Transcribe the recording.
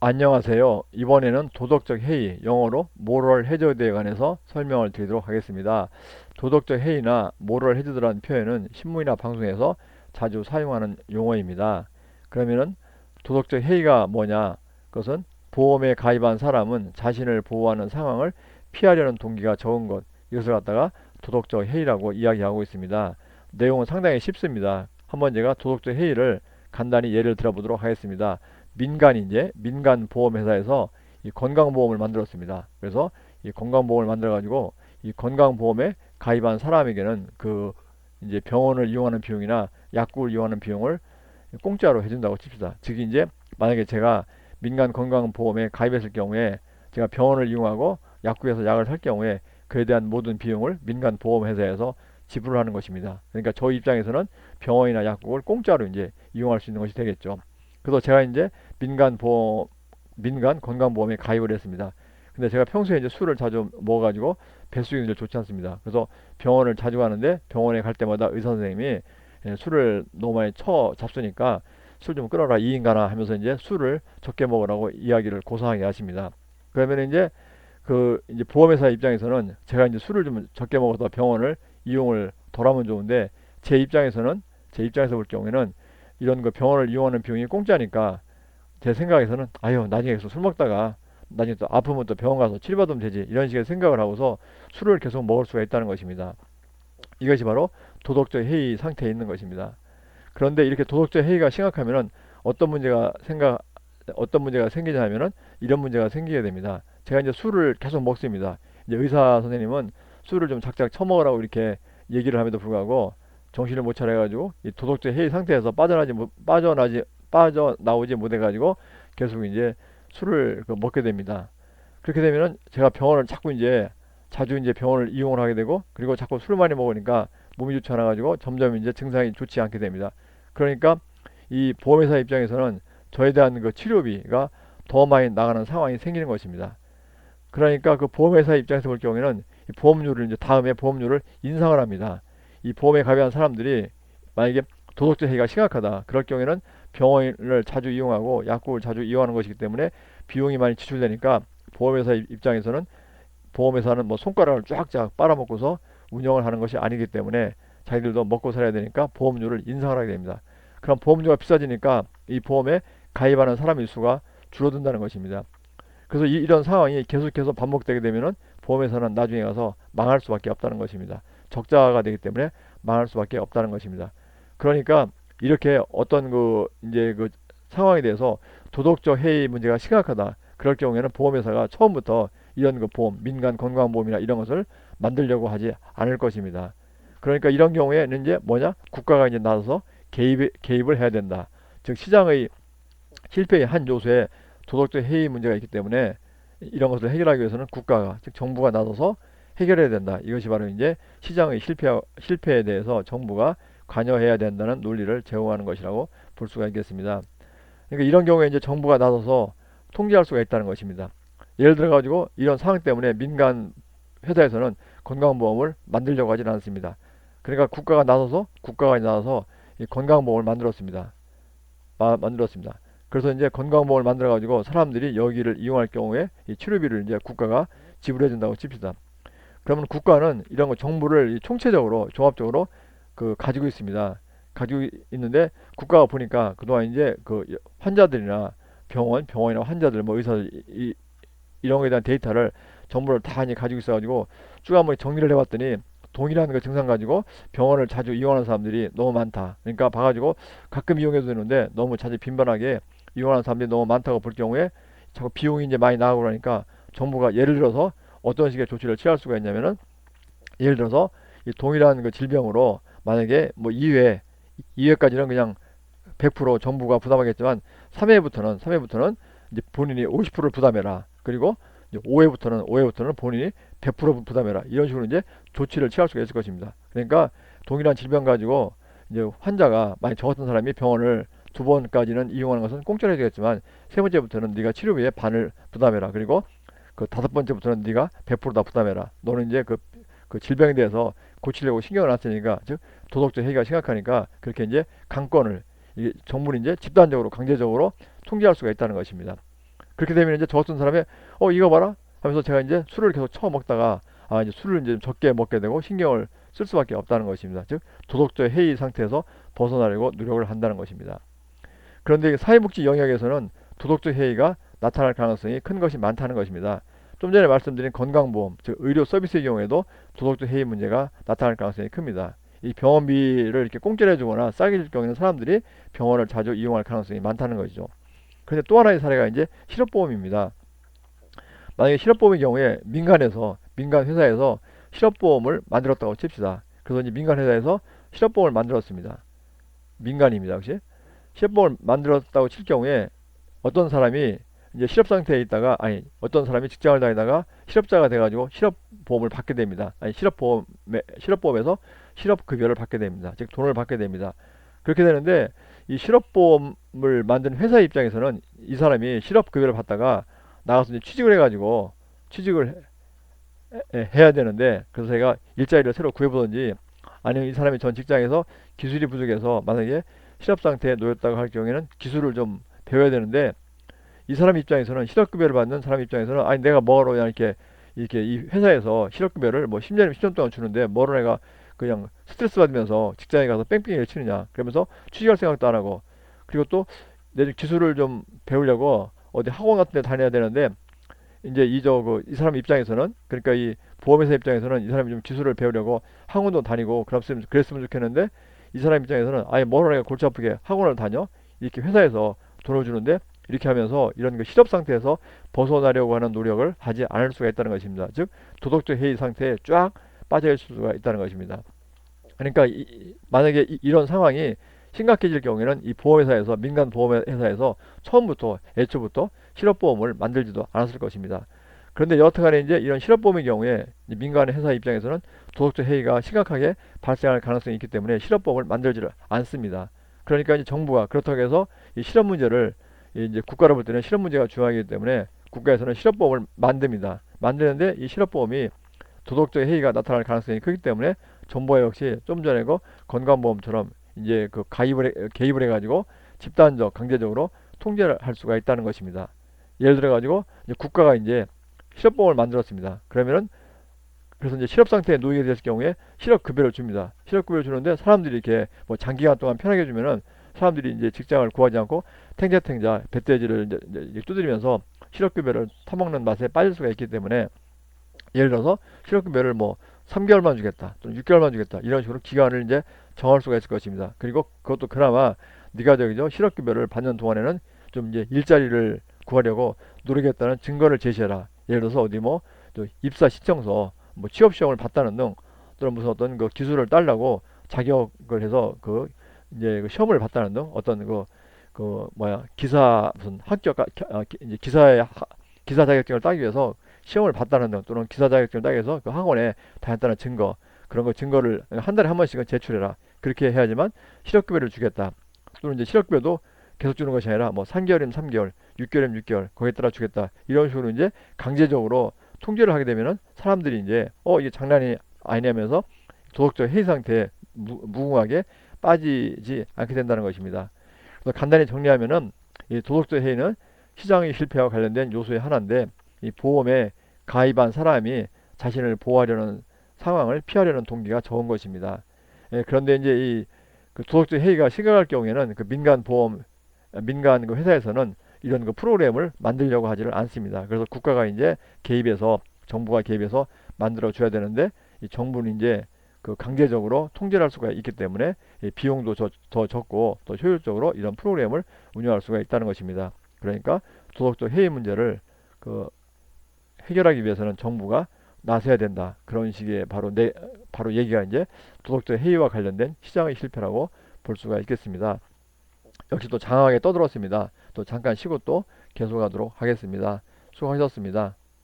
안녕하세요. 이번에는 도덕적 해이, 영어로 moral hazard에 관해서 설명을 드리도록 하겠습니다. 도덕적 해이나 moral hazard라는 표현은 신문이나 방송에서 자주 사용하는 용어입니다. 그러면은 도덕적 해이가 뭐냐? 그것은 보험에 가입한 사람은 자신을 보호하는 상황을 피하려는 동기가 적은 것. 이것을 갖다가 도덕적 해이라고 이야기하고 있습니다. 내용은 상당히 쉽습니다. 한번 제가 도덕적 해이를 간단히 예를 들어보도록 하겠습니다. 민간이 이제 민간 보험회사에서 이 건강보험을 만들었습니다. 그래서 이 건강보험을 만들어 가지고 이 건강보험에 가입한 사람에게는 그 이제 병원을 이용하는 비용이나 약국을 이용하는 비용을 공짜로 해준다고 칩시다. 즉 이제 만약에 제가 민간 건강보험에 가입했을 경우에 제가 병원을 이용하고 약국에서 약을 살 경우에 그에 대한 모든 비용을 민간 보험회사에서 지불을 하는 것입니다. 그러니까 저 입장에서는 병원이나 약국을 공짜로 이제 이용할 수 있는 것이 되겠죠. 그래서 제가 이제 민간 보험, 민간 건강보험에 가입을 했습니다. 근데 제가 평소에 이제 술을 자주 먹어가지고 뱃속이 이제 좋지 않습니다. 그래서 병원을 자주 가는데 병원에 갈 때마다 의사 선생님이 예, 술을 너무 많이 쳐 잡수니까 술 좀 끊어라 이 인간아 하면서 이제 술을 적게 먹으라고 이야기를 고상하게 하십니다. 그러면 이제 그 이제 보험회사 입장에서는 제가 이제 술을 좀 적게 먹어서 병원을 이용을 덜 하면 좋은데 제 입장에서는 제 입장에서 볼 경우에는 이런 거 병원을 이용하는 비용이 공짜니까 제 생각에서는 아유 나중에 계속 술 먹다가 나중에 또 아프면 또 병원 가서 치료받으면 되지 이런 식의 생각을 하고서 술을 계속 먹을 수가 있다는 것입니다. 이것이 바로 도덕적 해이 상태에 있는 것입니다. 그런데 이렇게 도덕적 해이가 심각하면은 어떤 문제가 생각 어떤 문제가 생기냐면은 이런 문제가 생기게 됩니다. 제가 이제 술을 계속 먹습니다. 이제 의사 선생님은 술을 좀 작작 처먹으라고 이렇게 얘기를 함에도 불구하고 정신을 못 차려가지고 이 도덕적 해이 상태에서 빠져나지 못- 빠져나지 빠져나오지 못해가지고 계속 이제 술을 그 먹게 됩니다. 그렇게 되면은 제가 병원을 자꾸 이제 자주 이제 병원을 이용을 하게 되고 그리고 자꾸 술을 많이 먹으니까 몸이 좋지 않아 가지고 점점 이제 증상이 좋지 않게 됩니다. 그러니까 이 보험회사 입장에서는 저에 대한 그 치료비가 더 많이 나가는 상황이 생기는 것입니다. 그러니까 그 보험회사 입장에서 볼 경우에는 이 보험료를 이제 다음에 보험료를 인상을 합니다. 이 보험에 가입한 사람들이 만약에 도덕적 해이가 심각하다. 그럴 경우에는 병원을 자주 이용하고 약국을 자주 이용하는 것이기 때문에 비용이 많이 지출되니까 보험회사 입- 입장에서는 보험회사는 뭐 손가락을 쫙쫙 빨아먹고서 운영을 하는 것이 아니기 때문에 자기들도 먹고 살아야 되니까 보험료를 인상을 하게 됩니다. 그럼 보험료가 비싸지니까 이 보험에 가입하는 사람의 수가 줄어든다는 것입니다. 그래서 이, 이런 상황이 계속해서 반복되게 되면은 보험회사는 나중에 가서 망할 수밖에 없다는 것입니다. 적자가 되기 때문에 망할 수밖에 없다는 것입니다. 그러니까 이렇게 어떤 그 이제 그 상황에 대해서 도덕적 해이 문제가 심각하다. 그럴 경우에는 보험회사가 처음부터 이런 그 보험, 민간 건강보험이나 이런 것을 만들려고 하지 않을 것입니다. 그러니까 이런 경우에는 이제 뭐냐? 국가가 이제 나서서 개입, 개입을 해야 된다. 즉 시장의 실패의 한 요소에 도덕적 해이 문제가 있기 때문에 이런 것을 해결하기 위해서는 국가가 즉 정부가 나서서 해결해야 된다. 이것이 바로 이제 시장의 실패 실패에 대해서 정부가 관여해야 된다는 논리를 제공하는 것이라고 볼 수가 있겠습니다. 그러니까 이런 경우에 이제 정부가 나서서 통제할 수가 있다는 것입니다. 예를 들어 가지고 이런 상황 때문에 민간 회사에서는 건강보험을 만들려고 하지는 않습니다. 그러니까 국가가 나서서 국가가 나서서 이 건강보험을 만들었습니다. 마- 만들었습니다. 그래서 이제 건강보험을 만들어 가지고 사람들이 여기를 이용할 경우에 이 치료비를 이제 국가가 지불해 준다고 칩시다. 그러면 국가는 이런 거 정부를 이 총체적으로 종합적으로 그 가지고 있습니다. 가지고 있는데 국가가 보니까 그동안 이제 그 환자들이나 병원, 병원이나 환자들 뭐 의사들 이, 이- 이런 거에 대한 데이터를 정보를 다 이제 가지고 있어가지고 쭉 한번 정리를 해봤더니 동일한 그 증상 가지고 병원을 자주 이용하는 사람들이 너무 많다. 그러니까 봐가지고 가끔 이용해도 되는데 너무 자주 빈번하게 이용하는 사람들이 너무 많다고 볼 경우에 자꾸 비용이 이제 많이 나가고 그러니까 정부가 예를 들어서 어떤 식의 조치를 취할 수가 있냐면은 예를 들어서 이 동일한 그 질병으로 만약에 뭐 2회, 2회까지는 그냥 100% 정부가 부담하겠지만 3회부터는 3회부터는 이제 본인이 50%를 부담해라. 그리고 이제 5회부터는 5회부터는 본인이 100% 부담해라. 이런 식으로 이제 조치를 취할 수가 있을 것입니다. 그러니까 동일한 질병 가지고 이제 환자가 만약 저 같은 사람이 병원을 두 번까지는 이용하는 것은 공짜로 해주겠지만 세 번째부터는 네가 치료비의 반을 부담해라. 그리고 그 다섯 번째부터는 네가 100%다 부담해라. 너는 이제 그, 그 질병에 대해서 고치려고 신경을 안 쓰니까 즉 도덕적 해이가 심각하니까 그렇게 이제 강권을 이게 정부는 이제 집단적으로 강제적으로 통제할 수가 있다는 것입니다. 그렇게 되면 이제 저 같은 사람이 어 이거 봐라 하면서 제가 이제 술을 계속 처 먹다가 아 이제 술을 이제 좀 적게 먹게 되고 신경을 쓸 수밖에 없다는 것입니다. 즉 도덕적 해이 상태에서 벗어나려고 노력을 한다는 것입니다. 그런데 사회복지 영역에서는 도덕적 해이가 나타날 가능성이 큰 것이 많다는 것입니다. 좀 전에 말씀드린 건강보험, 즉 의료 서비스의 경우에도 도덕적 해이 문제가 나타날 가능성이 큽니다. 이 병원비를 이렇게 공짜로 해주거나 싸게 줄 경우에는 사람들이 병원을 자주 이용할 가능성이 많다는 것이죠. 그런데 또 하나의 사례가 이제 실업보험입니다. 만약에 실업보험의 경우에 민간에서 민간 회사에서 실업보험을 만들었다고 칩시다. 그래서 이제 민간 회사에서 실업보험을 만들었습니다. 민간입니다. 혹시 실업보험을 만들었다고 칠 경우에 어떤 사람이 이제 실업 상태에 있다가 아니 어떤 사람이 직장을 다니다가 실업자가 돼가지고 실업보험을 받게 됩니다. 아니 실업보험에 실업보험에서 실업급여를 받게 됩니다. 즉 돈을 받게 됩니다. 그렇게 되는데 이 실업보험을 만든 회사 입장에서는 이 사람이 실업급여를 받다가 나가서 이제 취직을 해가지고 취직을 해, 해- 해야 되는데 그래서 제가 일자리를 새로 구해보든지 아니면 이 사람이 전 직장에서 기술이 부족해서 만약에 실업 상태에 놓였다고 할 경우에는 기술을 좀 배워야 되는데 이 사람 입장에서는 실업급여를 받는 사람 입장에서는 아니 내가 뭐하러 그냥 이렇게 이렇게 이 회사에서 실업급여를 뭐 10년, 10년 동안 주는데 뭐로 내가 그냥 스트레스 받으면서 직장에 가서 뺑뺑이를 치느냐. 그러면서 취직할 생각도 안 하고. 그리고 또 내 기술을 좀 배우려고 어디 학원 같은 데 다녀야 되는데 이제 이저그 이 사람 입장에서는 그러니까 이 보험회사 입장에서는 이 사람이 좀 기술을 배우려고 학원도 다니고 그랬으면 그랬으면 좋겠는데 이 사람 입장에서는 아예 뭐로 내가 골치 아프게 학원을 다녀? 이렇게 회사에서 돈을 주는데 이렇게 하면서 이런 그 실업 상태에서 벗어나려고 하는 노력을 하지 않을 수가 있다는 것입니다. 즉 도덕적 해이 상태에 쫙 빠져 있을 수가 있다는 것입니다. 그러니까 이- 이- 만약에 이, 이런 상황이 심각해질 경우에는 이 보험회사에서 민간 보험회사에서 처음부터 애초부터 실업보험을 만들지도 않았을 것입니다. 그런데 여하튼간에 이제 이런 실업보험의 경우에 이 민간 회사 입장에서는 도덕적 해이가 심각하게 발생할 가능성이 있기 때문에 실업보험을 만들지를 않습니다. 그러니까 이제 정부가 그렇다고 해서 이 실업 문제를 이 이제 국가로 볼 때는 실업 문제가 중요하기 때문에 국가에서는 실업보험을 만듭니다. 만드는데 이 실업보험이 도덕적 해이가 나타날 가능성이 크기 때문에 정부가 역시 좀 전에 그 건강보험처럼 이제 그 가입을 해, 개입을 해가지고 집단적 강제적으로 통제를 할 수가 있다는 것입니다. 예를 들어 가지고 이제 국가가 이제 실업보험을 만들었습니다. 그러면은 그래서 이제 실업 상태에 놓이게 됐을 경우에 실업급여를 줍니다. 실업급여를 주는데 사람들이 이렇게 뭐 장기간 동안 편하게 주면은 사람들이 이제 직장을 구하지 않고 탱자탱자 배돼지를 이제, 이제 두드리면서 실업급여를 타먹는 맛에 빠질 수가 있기 때문에 예를 들어서 실업급여를 뭐 3개월만 주겠다 또는 6개월만 주겠다 이런 식으로 기간을 이제 정할 수가 있을 것입니다. 그리고 그것도 그나마 네가 저기죠 실업급여를 받는 동안에는 좀 이제 일자리를 구하려고 노력했다는 증거를 제시해라. 예를 들어서 어디 뭐또 입사 신청서, 뭐 취업 시험을 봤다는 등 또는 무슨 어떤 그 기술을 따려고 자격을 해서 그 이제 그 시험을 봤다는 등 어떤 그 그 뭐야 기사 무슨 합격 아, 기- 이제 기사의 하- 기사 자격증을 따기 위해서 시험을 봤다는 등 또는 기사 자격증을 따기 위해서 그 학원에 다녔다는 증거 그런 거 증거를 한 달에 한 번씩은 제출해라. 그렇게 해야지만 실업급여를 주겠다. 또는 이제 실업급여도 계속 주는 것이 아니라 뭐 3개월이면 3개월, 6개월이면 6개월, 거기에 따라 주겠다. 이런 식으로 이제 강제적으로 통제를 하게 되면은 사람들이 이제 어 이게 장난이 아니냐면서 도덕적 해이 상태에 무, 무궁하게 빠지지 않게 된다는 것입니다. 그래서 간단히 정리하면은 이 도덕적 해이는 시장의 실패와 관련된 요소의 하나인데 이 보험에 가입한 사람이 자신을 보호하려는 상황을 피하려는 동기가 적은 것입니다. 예, 그런데 이제 이 그 도덕적 해이가 심각할 경우에는 그 민간 보험 민간 그 회사에서는 이런 그 프로그램을 만들려고 하지를 않습니다. 그래서 국가가 이제 개입해서 정부가 개입해서 만들어 줘야 되는데 이 정부는 이제 그 강제적으로 통제를 할 수가 있기 때문에 이 비용도 저- 더 적고 더 효율적으로 이런 프로그램을 운영할 수가 있다는 것입니다. 그러니까 도덕적 해이 문제를 그 해결하기 위해서는 정부가 나서야 된다. 그런 식의 바로 내 바로 얘기가 이제 도덕적 해이와 관련된 시장의 실패라고 볼 수가 있겠습니다. 역시 또 장황하게 떠들었습니다. 또 잠깐 쉬고 또 계속하도록 하겠습니다. 수고하셨습니다.